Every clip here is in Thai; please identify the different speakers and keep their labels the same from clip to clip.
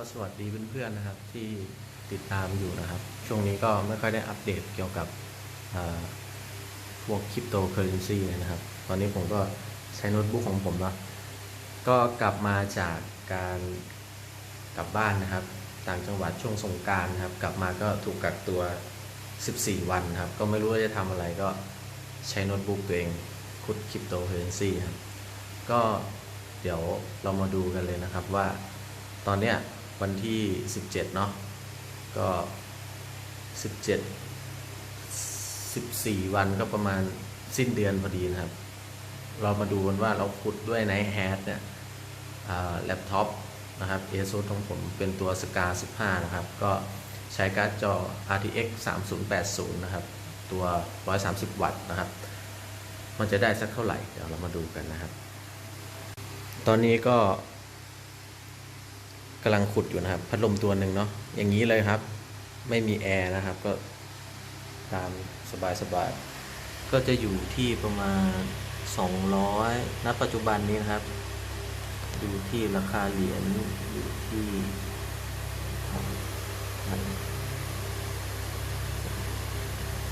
Speaker 1: ก็สวัสดีเพื่อนๆนะครับที่ติดตามอยู่นะครับ ช่วงนี้ก็ไม่ค่อยได้อัปเดตเกี่ยวกับพวกคริปโตเคอเรนซีนะครับ ตอนนี้ผมก็ใช้โน้ตบุ๊กของผมเนาะก็กลับมาจากการกลับบ้านนะครับ ต่างจังหวัดช่วงสงการนะครับ กลับมาก็ถูกกักตัว 14 วันครับ ก็ไม่รู้ว่าจะทำอะไรก็ใช้โน้ตบุ๊กตัวเองขุดคริปโตเคอเรนซีครับก็เดี๋ยวเรามาดูกันเลยนะครับว่าตอนเนี้ย วันที่ 17 เนาะก็ 17 14 วันก็ประมาณสิ้นเดือนพอดีนะครับ เรามาดูกันว่าเราขุดด้วยไนท์แฮทเนี่ยแล็ปท็อปนะครับ ASUS ของผมเป็นตัว SCA 15 นะครับ ก็ใช้การ์ดจอ RTX 3080 นะครับ ตัว 130 วัตต์นะครับ มันจะได้สักเท่าไหร่ เดี๋ยวเรามาดูกันนะครับ ตอนนี้ก็ กำลังขุดอยู่นะครับ พัดลมตัวหนึ่งเนาะอย่างนี้เลยครับ ไม่มีแอร์นะครับ ก็ตามสบายๆก็จะอยู่ที่ประมาณ 200ณปัจจุบันนี้นะครับ ดูที่ราคาเหรียญอยู่ที่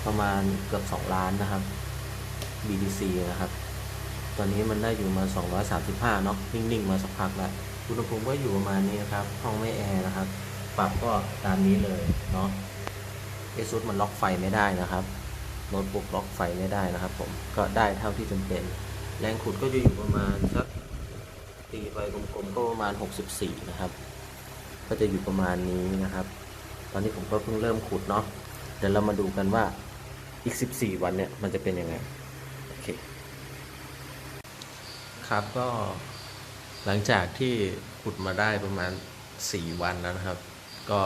Speaker 1: ประมาณเกือบ 2 ล้านนะครับ BTC นะครับ ตอนนี้มันได้อยู่มา 235 เนาะ นิ่ง ๆ มาสักพักแล้ว อุณหภูมิก็อยู่ประมาณนี้นะครับ ห้องไม่แอร์นะครับ ปรับก็ตามนี้เลยเนาะ ASUS มันล็อกไฟไม่ได้นะครับโน้ตบุ๊กล็อกไฟไม่ได้นะครับ ผมก็ได้เท่าที่จำเป็น แรงขุดก็จะอยู่ประมาณสักตีไปกลมๆก็ประมาณ 64 นะครับ ก็จะอยู่ประมาณนี้นะครับ ตอนนี้ผมก็เพิ่งเริ่มขุดเนาะเดี๋ยวเรามาดูกันว่าอีก 14 วันเนี่ยมันจะเป็นยังไงโอเคครับก็ หลังจากที่ขุดมาได้ประมาณ 4 วันแล้วนะครับ ก็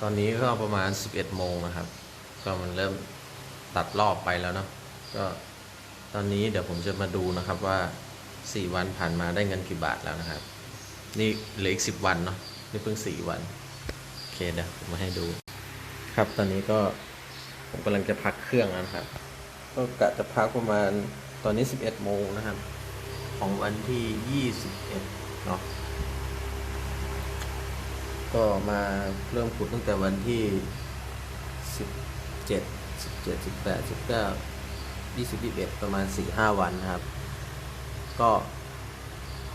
Speaker 1: ตอนนี้ก็ประมาณ 11 โมงนะครับ ก็มันเริ่มตัดรอบไปแล้วเนาะก็ตอนนี้เดี๋ยวผมจะมาดูนะครับว่า 4 วันผ่านมาได้เงินกี่บาทแล้วนะครับ นี่เหลืออีก 10 วันเนาะนี่เพิ่ง 4 วันโอเคเดี๋ยวผมมาให้ดู ครับตอนนี้ก็ผมกำลังจะพักเครื่องนะครับ ก็กะจะพักประมาณตอนนี้ 11 โมงนะครับ ของวันที่ 21เนาะก็มาเริ่มขุดตั้งแต่วันที่ 17 17 18 19 20 21 ประมาณ 4-5 วันนะครับ ก็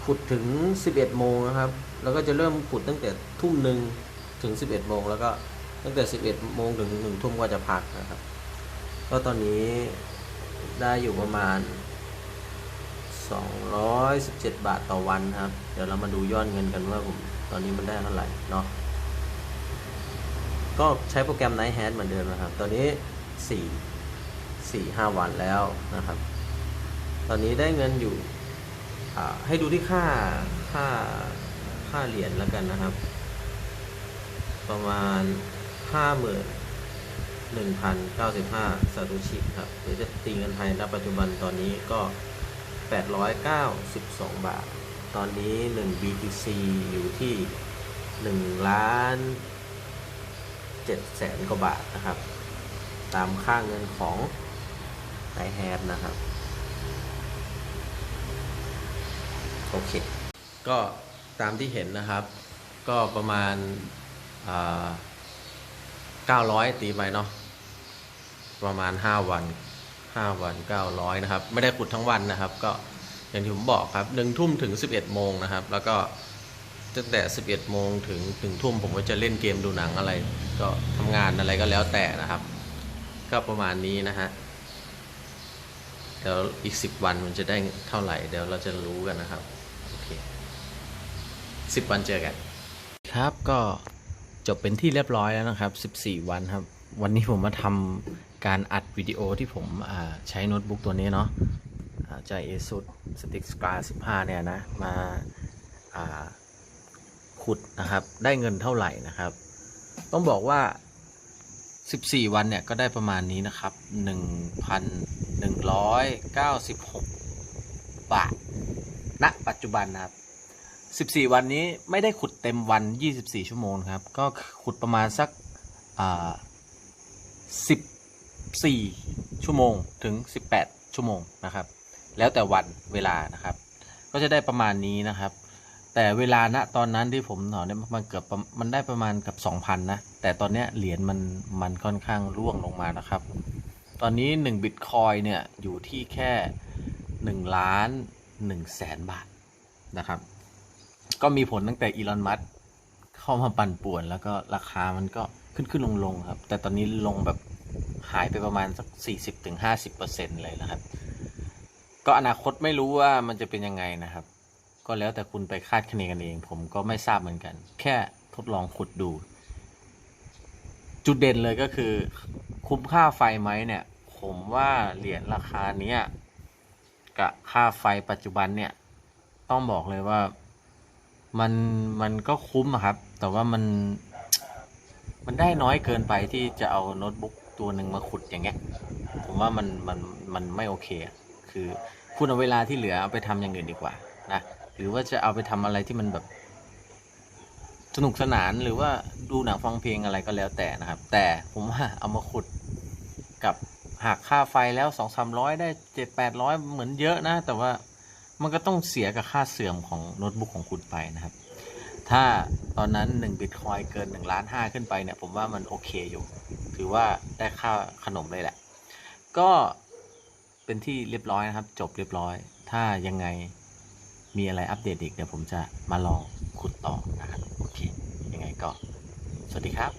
Speaker 1: ขุดถึง 11 โมงนะครับ แล้วก็จะเริ่มขุดตั้งแต่ทุ่มหนึ่งถึง 11 โมง แล้วก็ตั้งแต่ 11 โมงถึง 1 ทุ่มก็จะพักนะครับ ก็ตอนนี้ได้อยู่ประมาณ 217 บาทต่อวันครับ เดี๋ยวเรามาดูยอดเงินกันว่าผมตอนนี้มันได้เท่าไหร่เนาะก็ใช้โปรแกรม Night Hat เหมือนเดิมนะครับ ตอนนี้ 4 4 5 วันแล้วนะครับ ตอนนี้ได้เงินอยู่ให้ดูที่ค่าค่าค่าเหรียญแล้วกันนะครับ ประมาณ50,000 1,095ซาโตชิครับหรือจะตีเงินไทยณปัจจุบันตอนนี้ก็ 892 บาท ตอนนี้ 1 BTC อยู่ที่1ล้าน7แสนกว่าบาทนะครับ ตามค่าเงินของไอแฮดนะครับ โอเค ก็ตามที่เห็นนะครับ ก็ประมาณอ่า900 ตีไปเนาะประมาณ 5 วัน 5วัน900นะครับ ไม่ได้ขุดทั้งวันนะครับ ก็อย่างที่ผมบอกครับ1ทุ่มถึง11โมงนะครับ แล้วก็ตั้งแต่11โมงถึงถึงทุ่มผมก็จะเล่นเกมดูหนังอะไร ก็ทำงานอะไรก็แล้วแต่นะครับ ก็ประมาณนี้นะฮะเดี๋ยวอีก10วันมันจะได้เท่าไหร่เดี๋ยวเราจะรู้กันนะครับโอเค10วันเจอกัน ครับก็จบเป็นที่เรียบร้อยแล้วนะครับ 14 วันครับ วันนี้ผมมาทำ การอัดวิดีโอที่ผมใช้โน้ตบุ๊กตัวนี้เนาะอ่าจาก ASUS Stick Scar 15 เนี่ยนะมาาขุดนะครับ ได้เงินเท่าไหร่นะครับ ต้องบอกว่า 14 วันเนี่ย ก็ได้ประมาณนี้นะครับ 1,196 บาทณปัจจุบันนะครับ 14 วันนี้ไม่ได้ขุดเต็มวัน 24 ชั่วโมงครับ ก็ขุดประมาณสักอ่า 14 ชั่วโมงถึง 18 ชั่วโมงนะครับ แล้วแต่วันเวลานะครับ ก็จะได้ประมาณนี้นะครับ แต่เวลาณตอนนั้นที่ผมถอนเนี่ยมันเกือบมันได้ประมาณกับสองพันนะ แต่ตอนเนี้ยเหรียญมันมันค่อนข้างร่วงลงมานะครับ ตอนนี้หนึ่งบิตคอยเนี่ยอยู่ที่แค่หนึ่งล้านหนึ่งแสนบาทนะครับ ก็มีผลตั้งแต่อีลอนมัสเข้ามาปั่นป่วน แล้วก็ราคามันก็ขึ้นขึ้นลงลงครับ แต่ตอนนี้ลงแบบ หายไปประมาณสักสี่สิบถึงห้าสิบเปอร์เซ็นเลยนะครับ ก็อนาคตไม่รู้ว่ามันจะเป็นยังไงนะครับ ก็แล้วแต่คุณไปคาดคะเนกันเอง ผมก็ไม่ทราบเหมือนกัน แค่ทดลองขุดดู จุดเด่นเลยก็คือ คุ้มค่าไฟไหมเนี่ย ผมว่าเหรียญราคาเนี้ยกับค่าไฟปัจจุบันเนี่ย ต้องบอกเลยว่ามันมันก็คุ้มอะครับ แต่ว่ามันมันได้น้อยเกินไปที่จะเอาโน้ตบุ๊ก ตัวหนึ่งมาขุดอย่างเงี้ย ผมว่ามันมันมันไม่โอเค คือคุณเอาเวลาที่เหลือเอาไปทำอย่างอื่นดีกว่านะหรือว่าจะเอาไปทำอะไรที่มันแบบ สนุกสนานหรือว่าดูหนังฟังเพลงอะไรก็แล้วแต่นะครับ แต่ผมว่าเอามาขุดกับหักค่าไฟแล้วสองสามร้อยได้เจ็ดแปดร้อยเหมือนเยอะนะ แต่ว่ามันก็ต้องเสียกับค่าเสื่อมของโน้ตบุ๊กของคุณไปนะครับ ถ้าตอนนั้น1บิตคอยเกิน1ล้านห้าขึ้นไปเนี่ย ผมว่ามันโอเคอยู่ ถือว่าได้ค่าขนมเลยแหละ ก็เป็นที่เรียบร้อยนะครับ จบเรียบร้อย ถ้ายังไงมีอะไรอัปเดตอีกเดี๋ยวผมจะมาลองขุดต่อนะครับโอเคยังไงก็ สวัสดีครับ